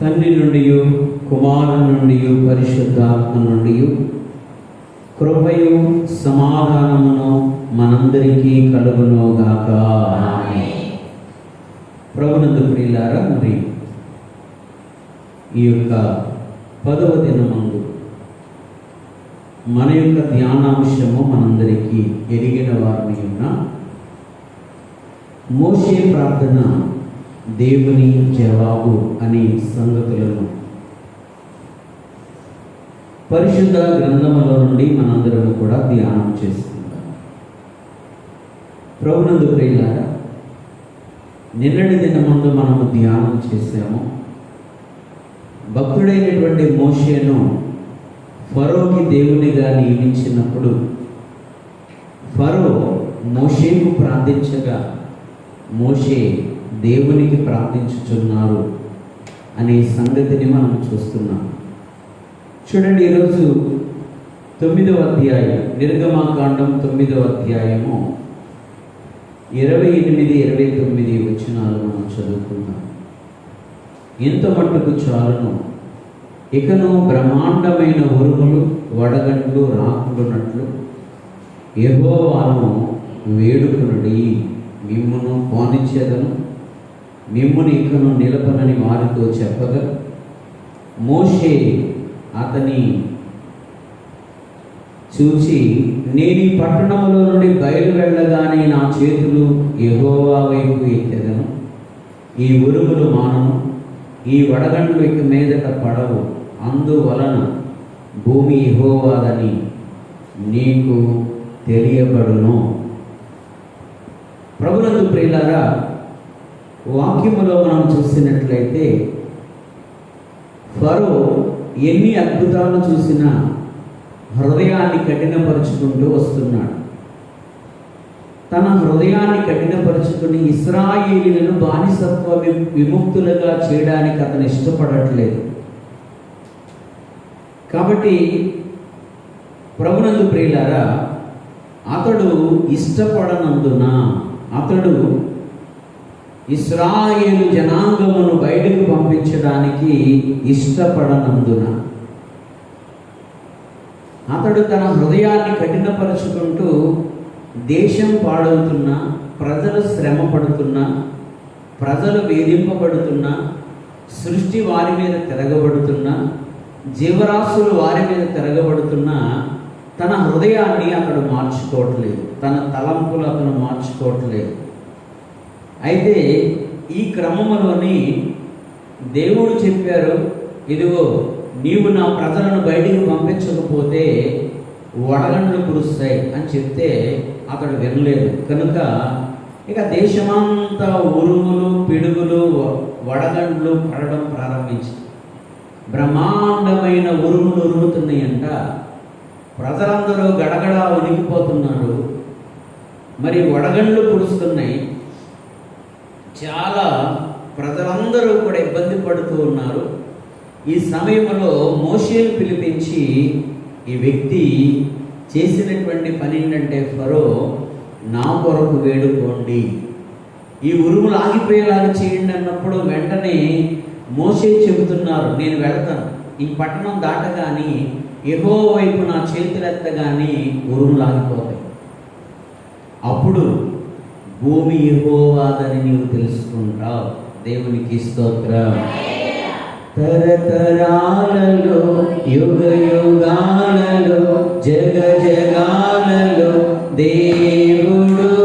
తండ్రి నుండి కుమారు నుండి పరిశుద్ధాత్మ నుండి కృపయు సమాధానమును మనందరికీ కలుగునుగాక. ప్రభునందు ప్రియులారా మరి ఈ యొక్క పదవ దినమందు మన యొక్క ధ్యానాంశము మనందరికీ ఎరిగిన వారిని ఉన్న మోషే ప్రార్థన దేవుని జవాబు అనే సంగతులను. పరిశుద్ధ గ్రంథములో నుండి మనందరం కూడా ధ్యానం చేసుకుందాం. ప్రభునందు ప్రియులారా నిన్నటి దిన ముందు మనము ధ్యానం చేశాము. భక్తుడైనటువంటి మోషేను ఫరోకి దేవునిగా నియమించినప్పుడు ఫరో మోషేకు ప్రార్థించగా మోషే దేవునికి ప్రార్థించుచున్నారు అనే సంగతిని మనం చూస్తున్నాం. చూడండి ఈరోజు తొమ్మిదవ అధ్యాయం నిర్గమాకాండం తొమ్మిదవ అధ్యాయము ఇరవై ఎనిమిది ఇరవై తొమ్మిది వచ్చినాలు మనం చదువుకుందాం. ఇంత మట్టుకు చాలును ఇకను బ్రహ్మాండమైన ఉరుములు వడగండ్లు రాకుండునట్లు యెహోవాను వేడుకునుడి మిమ్మును పోనిచ్చేదను. మిమ్మును ఇక్కడను నిలపనని వారితో చెప్పగా మోషే అతని చూచి నేను ఈ పట్టణంలో నుండి బయలు వెళ్ళగానే నా చేతులు ఎహోవా వైపు ఎత్తెదను. ఈ ఉరుములు మానను. ఈ వడగండ్లు ఇక మీదట పడవు. అందువలన భూమి ఎహోవాదని నీకు తెలియబడును. ప్రభునందు ప్రియులారా వాక్యములో మనం చూసినట్లయితే ఫరో ఎన్ని అద్భుతాలు చూసినా హృదయాన్ని కఠినపరుచుకుంటూ వస్తున్నాడు. తన హృదయాన్ని కఠినపరుచుకుని ఇస్రాయేలీలను బానిసత్వ విముక్తులుగా చేయడానికి అతను ఇష్టపడట్లేదు. కాబట్టి ప్రభునందు ప్రియులారా అతడు ఇష్టపడనందున అతడు ఇస్రాయేలు జనాంగమును బయటకు పంపించడానికి ఇష్టపడనందున. అతడు తన హృదయాన్ని కఠినపరుచుకుంటూ దేశం పాడవుతున్నా ప్రజలు శ్రమ పడుతున్నా ప్రజలు వేధింపబడుతున్నా సృష్టి వారి మీద తిరగబడుతున్నా జీవరాశులు వారి మీద తిరగబడుతున్నా తన హృదయాన్ని అతడు మార్చుకోవట్లేదు. తన తలంపులు అతను మార్చుకోవట్లేదు. అయితే ఈ క్రమంలోని దేవుడు చెప్పారు ఇదిగో నీవు నా ప్రజలను బయటికి పంపించకపోతే వడగండ్లు కురుస్తాయి అని చెప్తే అతడు వినలేదు. కనుక ఇక దేశమంతా ఉరుములు పిడుగులు వడగండ్లు పడడం ప్రారంభించి బ్రహ్మాండమైన ఉరుములు ఉరుముతున్నాయంట. ప్రజలందరూ గడగడ ఉనికిపోతున్నారు. మరి వడగండ్లు కురుస్తున్నాయి. చాలా ప్రజలందరూ కూడా ఇబ్బంది పడుతూ ఉన్నారు. ఈ సమయంలో మోషేను పిలిపించి ఈ వ్యక్తి చేసినటువంటి పని ఏంటంటే ఫరో నా కొరకు వేడుకోండి. ఈ ఉరుములు ఆగిపోయేలాగా చేయండి అన్నప్పుడు వెంటనే మోసే చెబుతున్నారు నేను వెళతాను. ఈ పట్టణం దాటగాని ఎగో వైపు నా చేతులెత్తగాని ఉరుములు ఆగిపోతాయి. అప్పుడు భూమి ఎగోవాదని నీవు తెలుసుకుంటావు. దేవునికి స్తోత్రం. తరతరాలలో యుగ యుగాలలో జగ జగాలలో దేవుడు దేవుడు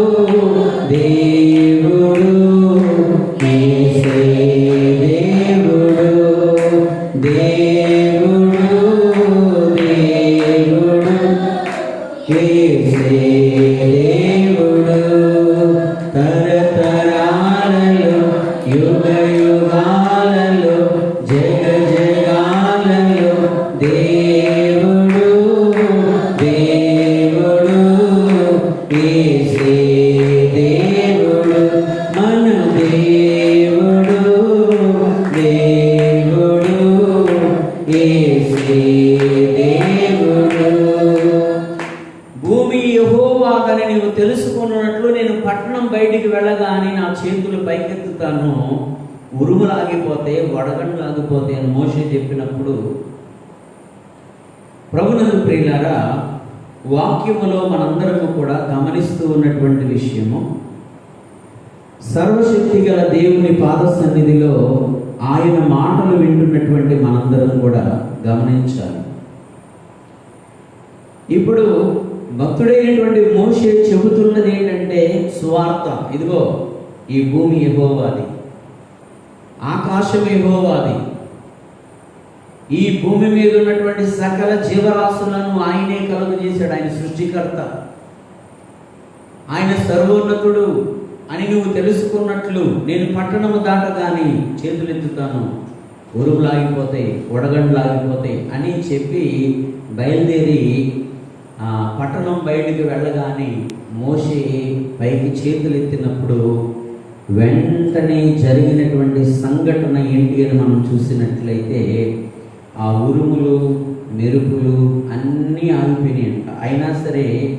వడగండ్లాగిపోతే అని మోసే చెప్పినప్పుడు ప్రభునందు ప్రియులారా వాక్యములో మనందరము కూడా గమనిస్తూ ఉన్నటువంటి విషయము సర్వశక్తి గల దేవుని పాద సన్నిధిలో ఆయన మాటలు వింటున్నటువంటి మనందరం కూడా గమనించాలి. ఇప్పుడు భక్తుడైనటువంటి మోషే చెబుతున్నది ఏంటంటే సువార్త. ఇదిగో ఈ భూమి ఎగోవాది ఆకాశం ఎగోవాది ఈ భూమి మీద ఉన్నటువంటి సకల జీవరాశులను ఆయనే కలుగు చేశాడు ఆయన సృష్టికర్త. ఆయన సర్వోన్నతుడు అని నువ్వు తెలుసుకున్నట్లు నేను పట్టణము దాటగాని చేతులెత్తుతాను. ఉరుములు లాగిపోతాయి వడగండ్లు లాగిపోతాయి అని చెప్పి బయలుదేరి పట్టణం బయటికి వెళ్ళగానే మోసే పైకి చేతులు ఎత్తినప్పుడు వెంటనే జరిగినటువంటి సంఘటన ఏంటి అని మనం చూసినట్లయితే ఆ ఉరుములు మెరుపులు అన్నీ ఆగిపోయినాయంట. అయినా సరే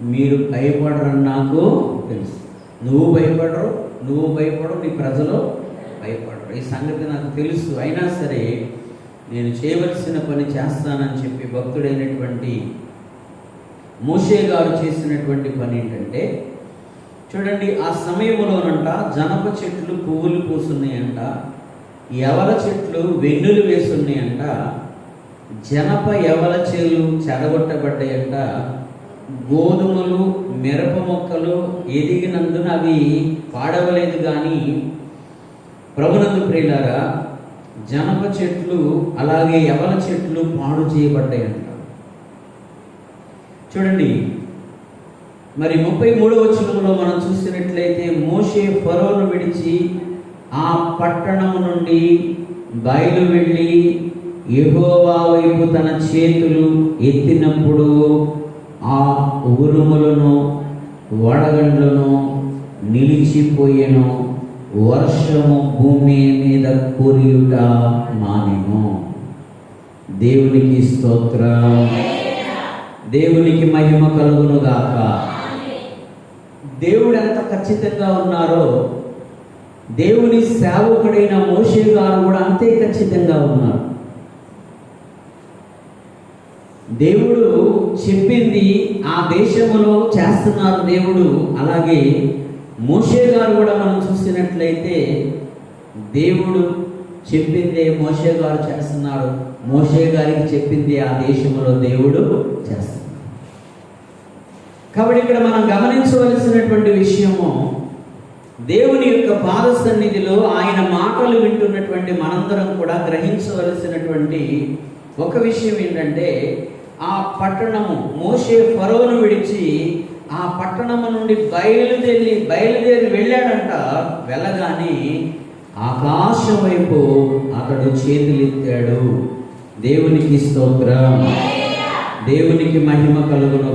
మీరు భయపడరని నాకు తెలుసు. నువ్వు భయపడరు నువ్వు భయపడరు నీ ప్రజలు భయపడరు. ఈ సంగతి నాకు తెలుసు. అయినా సరే నేను చేయవలసిన పని చేస్తానని చెప్పి భక్తుడైనటువంటి మోషే గారు చేసినటువంటి పని ఏంటంటే చూడండి ఆ సమయంలోనంట జనప చెట్లు పువ్వులు పూసున్నాయంట ఎవల చెట్లు వెన్నులు వేసున్నాయంట జనప ఎవల చేలు చెడగొట్టబడ్డాయంట గోధుమలు మిరప మొక్కలు ఎదిగినందున అవి పాడవలేదు కానీ ప్రభునందు ప్రియులారా జనప చెట్లు అలాగే ఎవల చెట్లు పాడు చేయబడ్డాయంట. చూడండి మరి ముప్పై మూడవ వచనంలో మనం చూసినట్లయితే మోషే ఫరోను విడిచి ఆ పట్టణము నుండి బయలు వెళ్ళి యెహోవా వైపు తన చేతులు ఎత్తినప్పుడు ఆ ఉరుములను వడగండ్లను నిలిచిపోయేను. వర్షము భూమి మీద కురియుట మానెను. దేవునికి స్తోత్రం. దేవునికి మహిమ కలుగును గాక దేవుడు ఎంత ఖచ్చితంగా ఉన్నారో దేవుని సేవకుడైన మోషే గారు కూడా అంతే ఖచ్చితంగా ఉన్నారు. దేవుడు చెప్పింది ఆ దేశంలో చేస్తున్నారు దేవుడు. అలాగే మోషే గారు కూడా మనం చూసినట్లయితే దేవుడు చెప్పిందే మోషే గారు చేస్తున్నారు. మోషే గారికి చెప్పింది ఆ దేశంలో దేవుడు చేస్తున్నారు. కాబట్టి ఇక్కడ మనం గమనించవలసినటువంటి విషయము దేవుని యొక్క పాద సన్నిధిలో ఆయన మాటలు వింటున్నటువంటి మనందరం కూడా గ్రహించవలసినటువంటి ఒక విషయం ఏంటంటే ఆ పట్టణము మోసే ఫరోను విడిచి ఆ పట్టణము నుండి బయలుదేరి బయలుదేరి వెళ్ళాడంట. వెళ్ళగానే ఆకాశం వైపు అతడు చేతులెత్తాడు. దేవునికి స్తోత్రం. దేవునికి మహిమ కలుగును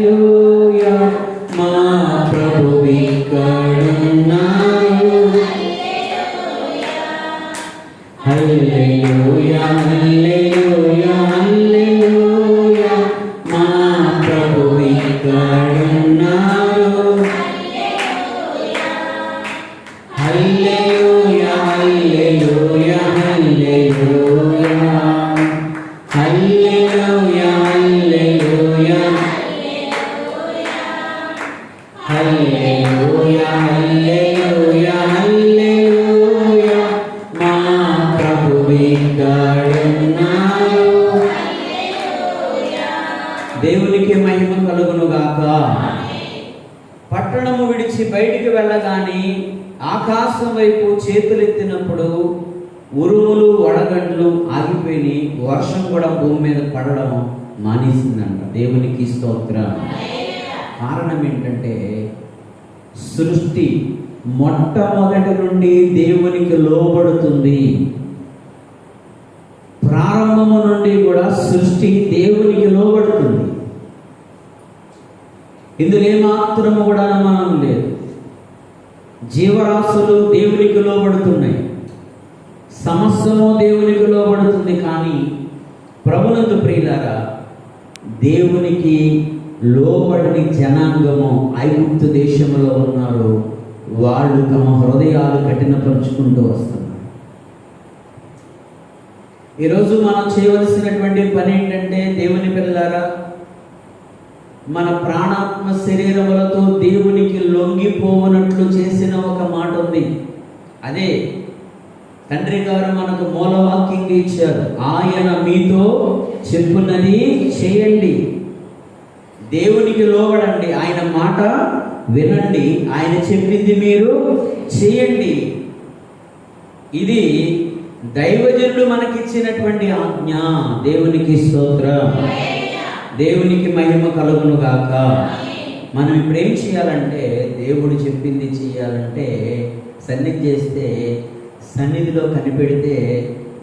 దేవునికి మహిమ కలుగును గాక పట్టణము విడిచి బయటికి వెళ్ళగానే ఆకాశం వైపు చేతులెత్తినప్పుడు ఉరుములు వడగండ్లు ఆగిపోయి వర్షం కూడా భూమి మీద పడడం మానేసిందంట. దేవునికి స్తోత్రం. కారణం ఏంటంటే సృష్టి మొట్టమొదటి నుండి దేవునికి లోబడుతుంది. ప్రారంభము నుండి కూడా సృష్టి దేవునికి లోబడుతుంది. ఇందులో ఏమాత్రము కూడా అనుమానం లేదు. జీవరాశులు దేవునికి లోబడుతున్నాయి. సమస్యము దేవునికి లోబడుతుంది కానీ ప్రభులందు ప్రియులారా దేవునికి లోబడిని జనాంగము ఐగుప్తు దేశంలో ఉన్నారు. వాళ్ళు తమ హృదయాలు కఠినపరుచుకుంటూ వస్తున్నారు. ఈరోజు మనం చేయవలసినటువంటి పని ఏంటంటే దేవుని పిల్లారా మన ప్రాణాత్మ శరీరములతో దేవునికి లొంగిపోవనట్లు చేసిన ఒక మాట ఉంది. అదే తండ్రి గారు మనకు మూలవాక్యంగా ఇచ్చారు. ఆయన మీతో చెప్పున్నది చేయండి. దేవునికి లోబడండి. ఆయన మాట వినండి. ఆయన చెప్పింది మీరు చేయండి. ఇది దైవజనుడు మనకిచ్చినటువంటి ఆజ్ఞ. దేవునికి స్తోత్రం. దేవునికి మహిమ కలుగును గాక. మనం ఇప్పుడు ఏం చేయాలంటే దేవుడు చెప్పింది చేయాలంటే సన్నిధి చేస్తే సన్నిధిలో కనిపెడితే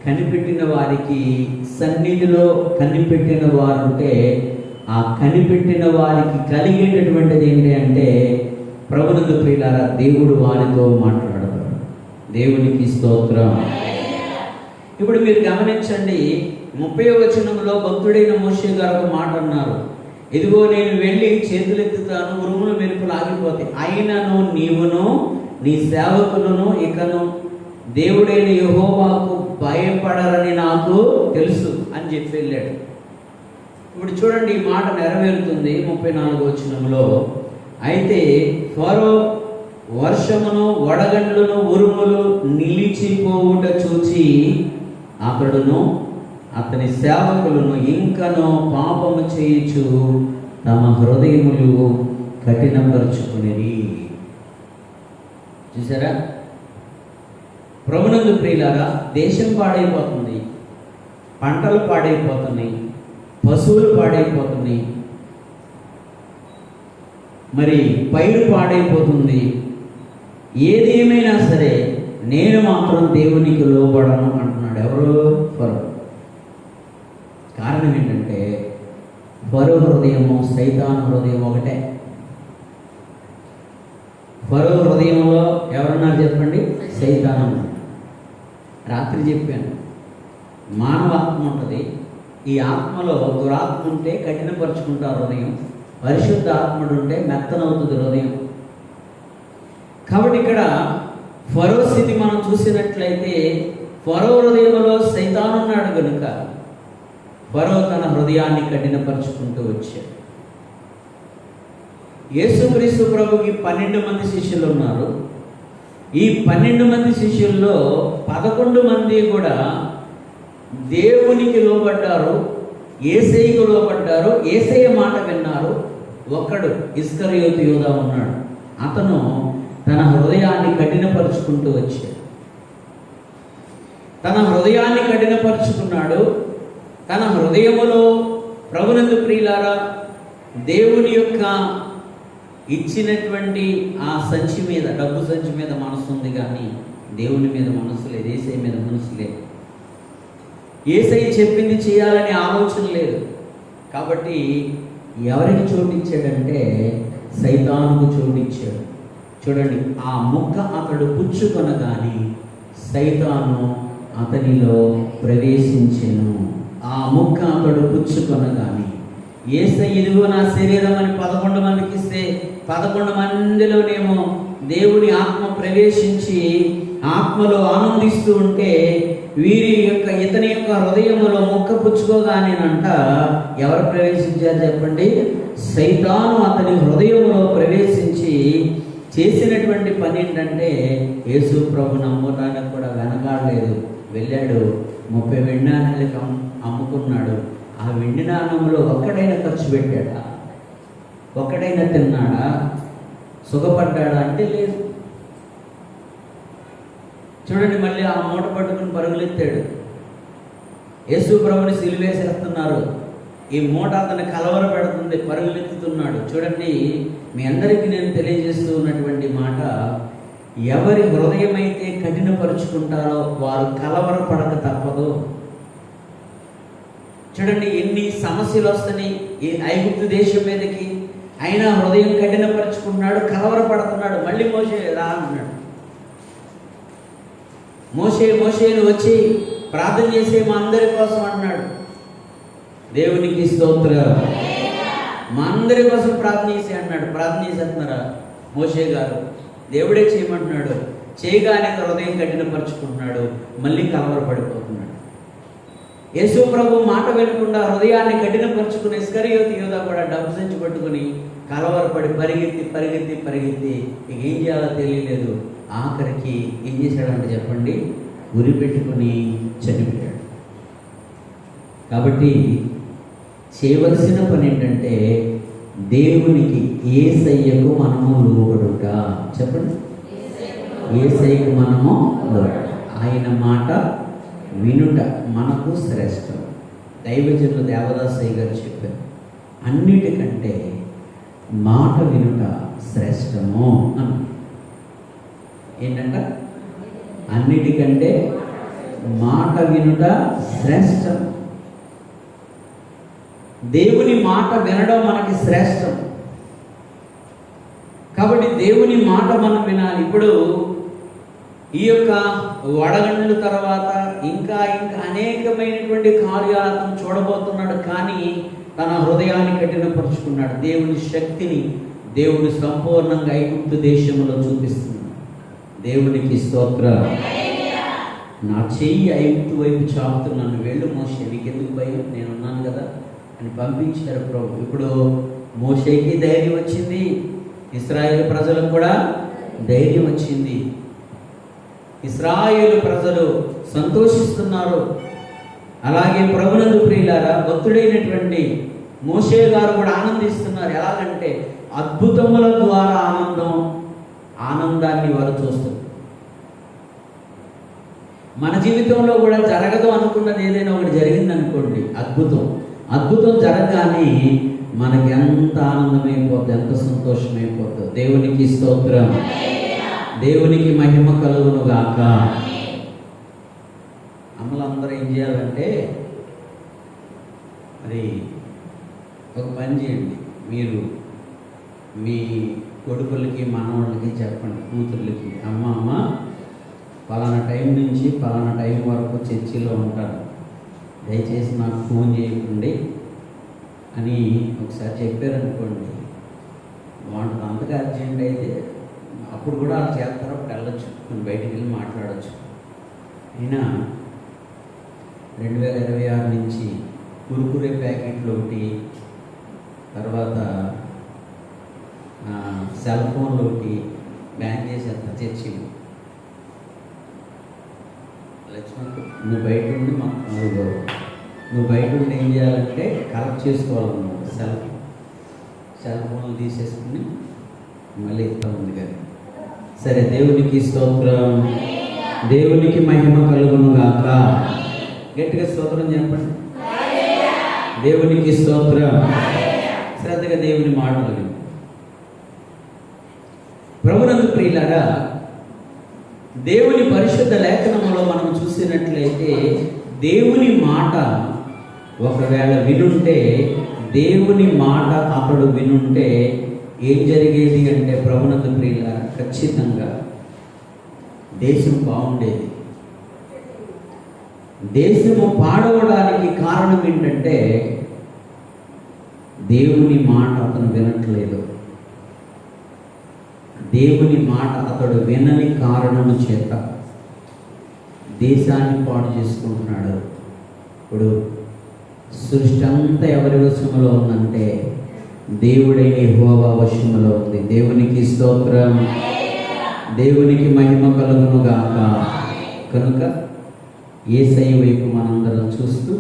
కనిపెట్టిన వారికి సన్నిధిలో కనిపెట్టిన వారు ఉంటే ఆ కనిపెట్టిన వారికి కలిగేటటువంటిది ఏంటి అంటే ప్రభునందు ప్రియులారా దేవుడు వారితో మాట్లాడతాడు. దేవునికి స్తోత్రం. ఇప్పుడు మీరు గమనించండి ముప్పై వచనంలో భక్తుడైన మోషే గారు ఒక మాట అన్నారు. ఇదిగో నేను వెళ్ళి చేతులెత్తుతాను ఉరుములు మెరుపులు ఆగిపోతాయి. అయినను నీవును నీ సేవకులను ఇకను దేవుడైన యహోవాకు భయపడరని నాకు తెలుసు అని చెప్పి వెళ్ళాడు. ఇప్పుడు చూడండి ఈ మాట నెరవేరుతుంది ముప్పై నాలుగు వచనంలో. అయితే ఫరో వర్షమును వడగండ్లను ఉరుములు నిలిచిపోవుట చూచి అతడును అతని సేవకులను ఇంకనో పాపము చేయుచు తమ హృదయములు కఠినపరుచుకునేది చూసారా? ప్రభునందు ప్రియులారా దేశం పాడైపోతుంది పంటలు పాడైపోతున్నాయి పశువులు పాడైపోతున్నాయి. మరి పైరు పాడైపోతుంది. ఏది ఏమైనా సరే నేను మాత్రం దేవునికి లోబడను అంటున్నాడు ఎవరు? ఫరో. కారణం ఏంటంటే బరో హృదయము సైతాన్ హృదయం ఒకటే. బరో హృదయంలో ఎవరన్నారు చెప్పండి? సైతానం రాత్రి చెప్పాను. మానవ ఆత్మ ఉంటుంది. ఈ ఆత్మలో దురాత్మ ఉంటే కఠినపరుచుకుంటారు హృదయం. పరిశుద్ధ ఆత్మడు ఉంటే మెత్తనవుతుంది హృదయం. కాబట్టి ఇక్కడ ఫరో స్థితి మనం చూసినట్లయితే ఫరో హృదయంలో సైతానున్నాడు కనుక ఫరో తన హృదయాన్ని కఠినపరుచుకుంటూ వచ్చాడు. యేసుక్రీస్తు ప్రభుకి పన్నెండు మంది శిష్యులు ఉన్నారు. ఈ పన్నెండు మంది శిష్యుల్లో పదకొండు మంది కూడా దేవునికి లోబడ్డారు ఏసైకి లోబడ్డారు ఏసయ్య మాట విన్నారు. ఒక్కడు ఇస్కరయోతి యోధా ఉన్నాడు. అతను తన హృదయాన్ని కఠినపరుచుకుంటూ వచ్చాడు. తన హృదయాన్ని కఠినపరుచుకున్నాడు. తన హృదయములో ప్రభునందు ప్రియులారా దేవుని యొక్క ఇచ్చినటువంటి ఆ సంచి మీద డబ్బు సంచి మీద మనసు ఉంది కానీ దేవుని మీద మనసు లేదు ఏసై మీద మనసు లేదు. ఏసై చెప్పింది చేయాలనే ఆలోచన లేదు. కాబట్టి ఎవరికి చూపించాడంటే సైతానుకు చూపించాడు చూడండి ఆ ముక్క అతడు పుచ్చుకొనగాని సైతాను అతనిలో ప్రవేశించెను. ఆ ముక్క అతడు పుచ్చుకొనగాని ఏసై ఇదిగో నా శరీరం అని పదకొండు మందికి ఇస్తే పదకొండు మందిలోనేమో దేవుని ఆత్మ ప్రవేశించి ఆత్మలో ఆనందిస్తూ ఉంటే వీరి యొక్క ఇతని యొక్క హృదయంలో మొక్క పుచ్చుకోగానేనంట ఎవరు ప్రవేశించారు చెప్పండి? సైతాను అతని హృదయంలో ప్రవేశించి చేసినటువంటి పని ఏంటంటే యేసు ప్రభు నమ్మటానికి కూడా వెనకాడలేదు. వెళ్ళాడు. ముప్పై వెండి నాణ్యాలకు అమ్ముకున్నాడు. ఆ వెండి నాణ్యంలో ఒక్కడైనా ఖర్చు పెట్టాడా? ఒక్కడైనా తిన్నాడా? సుఖపడ్డాడా? అంటే లేదు. చూడండి మళ్ళీ ఆ మూట పట్టుకుని పరుగులెత్తాడు. యేసు ప్రభుని సిలివేసేస్తున్నారు. ఈ మూట అతను కలవర పెడుతుంది పరుగులెత్తుతున్నాడు. చూడండి మీ అందరికీ నేను తెలియజేస్తూ ఉన్నటువంటి మాట ఎవరి హృదయం అయితే కఠినపరుచుకుంటారో వారు కలవరపడక తప్పదు. చూడండి ఎన్ని సమస్యలు వస్తున్నాయి. ఈ ఐగుప్తు దేశం మీదకి అయినా హృదయం కఠినపరుచుకున్నాడు కలవరపడుతున్నాడు మళ్ళీ మోసే రా అన్నాడు. మోసే మోసేను వచ్చి ప్రార్థన చేసే మా అందరి కోసం అన్నాడు. దేవునికి స్తోత్రం. మా అందరి కోసం ప్రార్థన చేసి అన్నాడు. ప్రార్థన చేసేస్తున్నారా మోసే గారు దేవుడే చేయమంటున్నాడు. చేయగానే హృదయం కఠినపరుచుకుంటున్నాడు. మళ్ళీ కలవరపడిపోతున్నాడు. యేసు ప్రభు మాట వినకుండా హృదయాన్ని కఠినపరుచుకుని ఇస్కరియోతి యోధ కూడా డబ్బు సంచి పట్టుకుని కలవరపడి పరిగెత్తి పరిగెత్తి పరిగెత్తి ఇక ఏం చేయాలో తెలియలేదు. ఆఖరికి ఏం చేశాడంటే చెప్పండి ఉరి పెట్టుకుని చనిపోయాడు. కాబట్టి చేయవలసిన పని ఏంటంటే దేవునికి ఏ సయ్యకు మనము లోబడుట చెప్పండి. ఏ సయ్యకు మనము లోబడుట ఆయన మాట వినుట మనకు శ్రేష్టం. దైవజనులు దేవదాసయ్య గారు చెప్పారు అన్నిటికంటే మాట వినుట శ్రేష్టము అని ఏంటంట? అన్నిటికంటే మాట వినుట శ్రేష్టం. దేవుని మాట వినడం మనకి శ్రేష్టం. కాబట్టి దేవుని మాట మనం వినాలి. ఇప్పుడు ఈ యొక్క వడగండ్ల తర్వాత ఇంకా ఇంకా అనేకమైనటువంటి కార్యాలను చూడబోతున్నాడు. కానీ తన హృదయాన్ని కఠినపరుచుకున్నాడు. దేవుని శక్తిని దేవుడు సంపూర్ణంగా ఐగుప్తు దేశంలో చూపిస్తున్నాడు. దేవునికి స్తోత్ర. నా చెయ్యి ఐగుప్తు వైపు చాపుతున్నాను వెళ్ళు మోసే నీకెందుకు భయం? నేనున్నాను కదా. అని పంపించారు ప్రభు. ఇప్పుడు మోషేకి ధైర్యం వచ్చింది. ఇస్రాయేల్ ప్రజలకు కూడా ధైర్యం వచ్చింది. ఇస్రాయేల్ ప్రజలు సంతోషిస్తున్నారు. అలాగే ప్రభునందు ప్రియులారా భక్తుడైనటువంటి మోషే గారు కూడా ఆనందిస్తున్నారు. ఎలాగంటే అద్భుతముల ద్వారా ఆనందం ఆనందాన్ని వారు చూస్తారు మన జీవితంలో కూడా జరగదు అనుకున్నది ఏదైనా ఒకటి జరిగిందనుకోండి అద్భుతం. అద్భుతం జరగగానే మనకి ఎంత ఆనందమైపోద్ది ఎంత సంతోషమైపోతుంది దేవునికి స్తోత్రం. దేవునికి మహిమ కలుగును గాక అమ్మలందరూ ఏం చేయాలంటే మరి ఒక పని చేయండి. మీరు మీ కొడుకులకి మనవాళ్ళకి చెప్పండి కూతుర్లకి అమ్మ అమ్మ పలానా టైం నుంచి పలానా టైం వరకు చర్చిలో ఉంటారు దయచేసి నాకు ఫోన్ చేయకండి అని ఒకసారి చెప్పారనుకోండి. బాగుంటుంది అంతగా అర్జెంట్ అయితే అప్పుడు కూడా వాళ్ళు చేస్తారు అప్పుడు వెళ్ళొచ్చు. మనం బయటికి వెళ్ళి మాట్లాడచ్చు. అయినా రెండు వేల ఇరవై ఆరు నుంచి కురుకురే ప్యాకెట్లు ఒకటి తర్వాత సెల్ ఫోన్లు ఒకటి బ్యాన్ చేసేస్తా చర్చిలు. లక్ష్మణ్ నువ్వు బయట ఉండి మా నువ్వు నువ్వు బయట ఉండి ఏం చేయాలంటే కలెక్ట్ చేసుకోవాలన్నమాట సెల్ సెల్ ఫోన్లు తీసేసుకుని మళ్ళీ ఇస్తా ఉంది కానీ సరే దేవునికి స్తోత్రం. దేవునికి మహిమ కలుగును గాక గట్టిగా స్తోత్రం చెప్పండి. దేవునికి స్తోత్రం. శ్రద్ధగా దేవుని మాటలు ప్రభునందు ప్రియులారా దేవుని పరిశుద్ధ లేఖనంలో మనం చూసినట్లయితే దేవుని మాట ఒకవేళ వినుంటే దేవుని మాట అతడు వినుంటే ఏం జరిగేది అంటే ప్రభునందు ప్రియుల ఖచ్చితంగా దేశం బాగుండేది. దేశము పాడవడానికి కారణం ఏంటంటే దేవుని మాట అతను వినట్లేదు. దేవుని మాట అతడు వినని కారణము చేత దేశాన్ని పాడు చేసుకుంటున్నాడు. ఇప్పుడు సృష్టి అంతా ఎవరి వశములో ఉందంటే దేవుడైన హోవా వశములో ఉంది. దేవునికి స్తోత్రం. దేవునికి మహిమ కలుగును గాక. కనుక ఏసై వైపు మనందరం చూస్తూ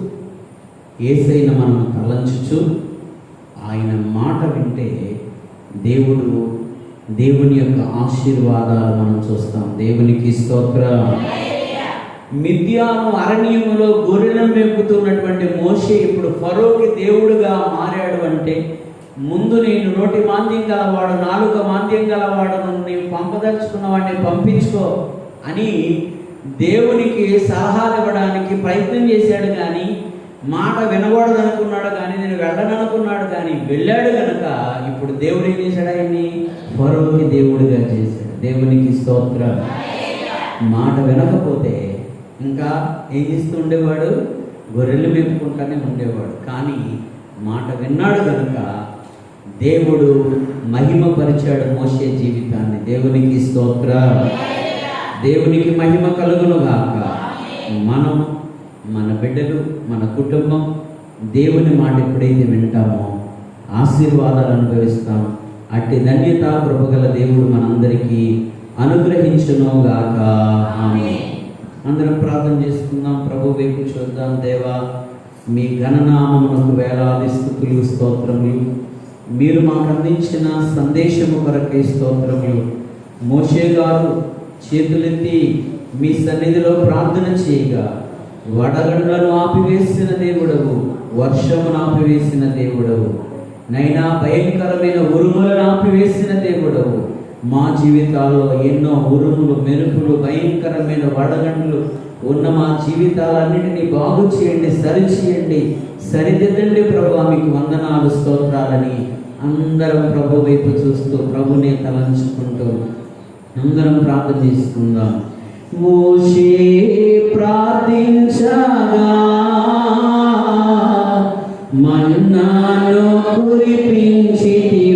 ఏసైన మనం తలంచుచు ఆయన మాట వింటే దేవుడు దేవుని యొక్క ఆశీర్వాదాలు మనం చూస్తాం. దేవునికి స్తోత్ర. మిథ్యాను అరణ్యములో గొర్రెలను మేపుతున్నటువంటి మోషే ఇప్పుడు ఫరోకి దేవుడుగా మారాడు అంటే ముందు నేను నోటి మాంద్యం గలవాడు నాలుక మాంద్యం గలవాడు నేను పంపదలుచుకున్న వాడిని పంపించుకో అని దేవునికి సలహాలు ఇవ్వడానికి ప్రయత్నం చేశాడు. కానీ మాట వినకూడదు అనుకున్నాడు కానీ నేను వెళ్ళననుకున్నాడు కానీ వెళ్ళాడు కనుక ఇప్పుడు దేవుడు ఏం చేశాడు ఆయన్ని? ఫరోకి దేవుడిగా చేశాడు. దేవునికి స్తోత్రం. మాట వినకపోతే ఇంకా ఏం చేస్తూ ఉండేవాడు? గొర్రెలు మేపుకుంటానే ఉండేవాడు. కానీ మాట విన్నాడు కనుక దేవుడు మహిమపరిచాడు మోసే జీవితాన్ని. దేవునికి స్తోత్ర. దేవునికి మహిమ కలుగును గాక మనం మన బిడ్డలు మన కుటుంబం దేవుని మాట ఎప్పుడైతే వింటామో ఆశీర్వాదాలు అనుభవిస్తాం. అట్టి ధన్యత కృపగల దేవుడు మనందరికీ అనుగ్రహించును గాక ఆమె అందరం ప్రార్థన చేసుకుందాం. ప్రభు వైపు చూద్దాం దేవా. మీ ఘననామమునకు వేలాది స్థుతులు స్తోత్రములు. మీరు మాకు అందించిన సందేశము కొరకై స్తోత్రములు. మోషే గారు చేతులెత్తి మీ సన్నిధిలో ప్రార్థన చేయగా వడగండ్లను ఆపివేసిన దేవుడవు వర్షమును ఆపివేసిన దేవుడవు. నైనా భయంకరమైన ఉరుములను ఆపివేసిన దేవుడవు. మా జీవితాల్లో ఎన్నో ఉరుములు మెరుపులు భయంకరమైన వడగండ్లు ఉన్న మా జీవితాలన్నింటినీ బాగు చేయండి సరిచేయండి. సరిదిద్దండి ప్రభు మీకు వందనాలు స్తోత్రాలని అందరం ప్రభు వైపు చూస్తూ ప్రభునే తలంచుకుంటూ అందరం ప్రార్థన చేసుకుందాం. మోషే ప్రార్థించగా మన్నాను కురిపించితివి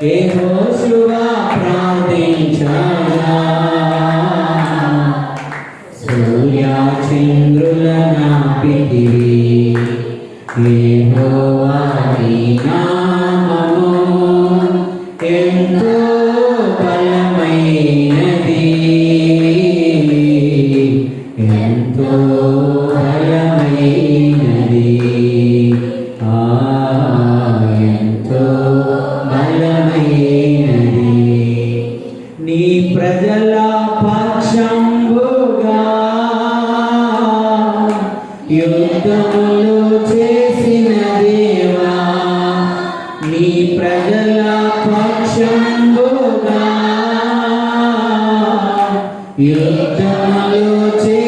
কেহ యుద్ధములు చేసిన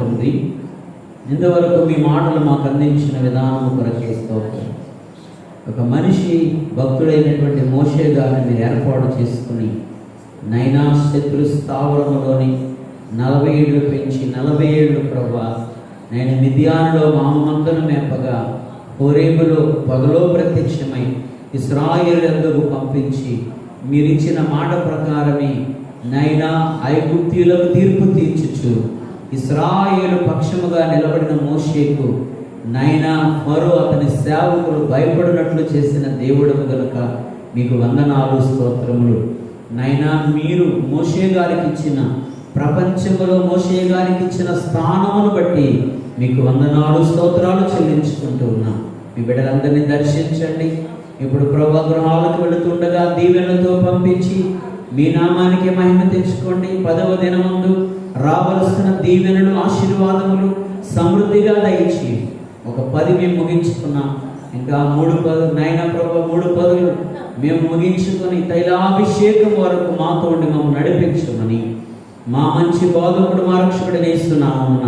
ఉంటుంది. ఇంతవరకు మీ మాటలు మాకు అందించిన విధానం కొరకే స్తోత్రం. ఒక మనిషి భక్తుడైనటువంటి మోషే గారిని మీరు ఏర్పాటు చేసుకుని నైనా శత్రు స్థావరములోని నలభై ఏళ్ళు పెంచి నలభై ఏళ్ళు ప్రభా నేను మిథియానులో మామంతను మేపగా హోరేబులో పగలో ప్రత్యక్షమై ఇస్రాయేల్ ఎందుకు పంపించి మీరిచ్చిన మాట ప్రకారమే నైనా ఐగుప్తీలకు తీర్పు తీర్చుచు ఇస్రాయేలు పక్షముగా నిలబడిన మోషేకు నైనా మరో అతని సేవకులు భయపడినట్లు చేసిన దేవుడు గనుక మీకు వందనాలు స్తోత్రములు. నైనా మీరు మోషే గారికి ఇచ్చిన ప్రపంచంలో మోషే గారికి ఇచ్చిన స్థానమును బట్టి మీకు వందనాలు స్తోత్రాలు చెల్లించుకుంటూ ఉన్నాం. మీ బిడ్డలందరినీ దర్శించండి. ఇప్పుడు ప్రభా గృహాలకు వెళుతుండగా దీవెనలతో పంపించి మీ నామానికి మహిమ తెచ్చుకోండి. పదవ దినముందు రావలసిన దీవెనలు ఆశీర్వాదములు సమృద్ధిగా దయచి ఒక పది మేము ముగించుకున్నాం. ఇంకా మూడు పదు నాయన ప్రభు మూడు పదులు మేము ముగించుకొని తైలాభిషేకం వరకు మాతో ఉండి మమ్మల్ని నడిపించమని మా మంచి బోధకుడు మా రక్షకుడు నేస్తున్నామున్న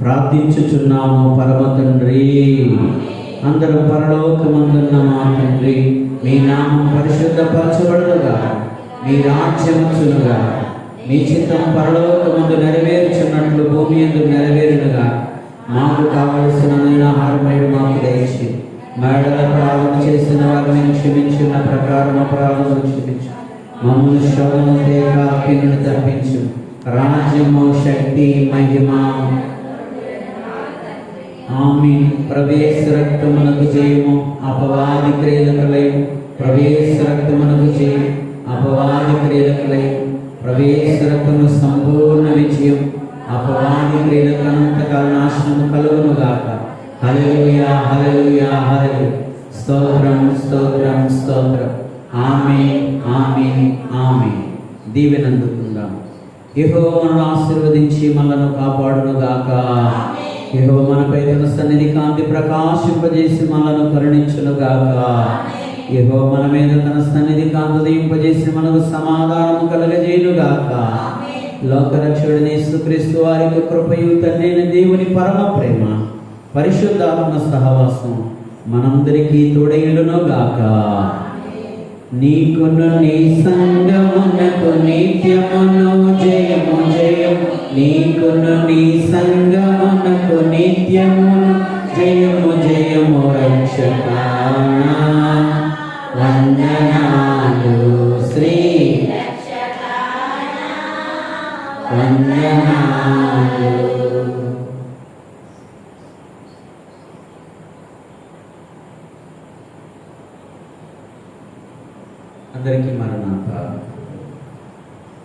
ప్రార్థించుచున్నాము. పరమ తండ్రి అందరూ పరలోకమందున్న మా తండ్రి మీ నామం పరిశుద్ధపరచబడదుగా మీ రాజ్యముచునుగా. మీ చిత్తం పరలోకమందు నెరవేర్చున్నట్లు భూమి ఎందు నెరవేరునుగా మాకు కావలసిన ఆహారమేడు మాకు దయచి మేడల ప్రారంభం చేసిన వారిని క్షమించిన ప్రకారం అపరాధం క్షమించు మమ్మల్ని శోధన దేహ అగ్నిని తప్పించు. రాజ్యము శక్తి మహిమ. ఆమె ప్రవేశ రక్తమునకు చేయము అపవాది క్రియలకు లేవు ప్రవేశ రక్తమునకు చేయము అపవాది క్రియలకు లేవు ప్రవేశ రక్తము సంపూర్ణ విజయం అపవాది క్రియలకు అనంతకాల నాశనము కలుగును గాక హల్లెలూయా హల్లెలూయా హల్లెలూయా. స్తోత్రం స్తోత్రం స్తోత్రం. ఆమె ఆమె ఆమె దీవెనందుకుందాం. యెహో మనల్ని ఆశీర్వదించి మనలను కాపాడును గాక యెహో మనపై తన సన్నిధి కాంతి ప్రకాశింపజేసి మనలను కరుణించును గాక యెహో మన మీద తన సన్నిధి కాంతి ఉదయింపజేసి మనకు సమాధానము కలగజేయును గాక లోకరక్షకుడిని యేసుక్రీస్తు వారికి కృపయు తండ్రైన దేవుని పరమ ప్రేమ పరిశుద్ధాత్మ సహవాసం మనందరికీ తోడయుడును గాక నీకును నీ సంగమునకు నిత్యమును జయము జయము. నీకును నీ సంగమునకు నిత్యమును జయము జయము. రక్షక వందనాలు శ్రీ వందనాలు.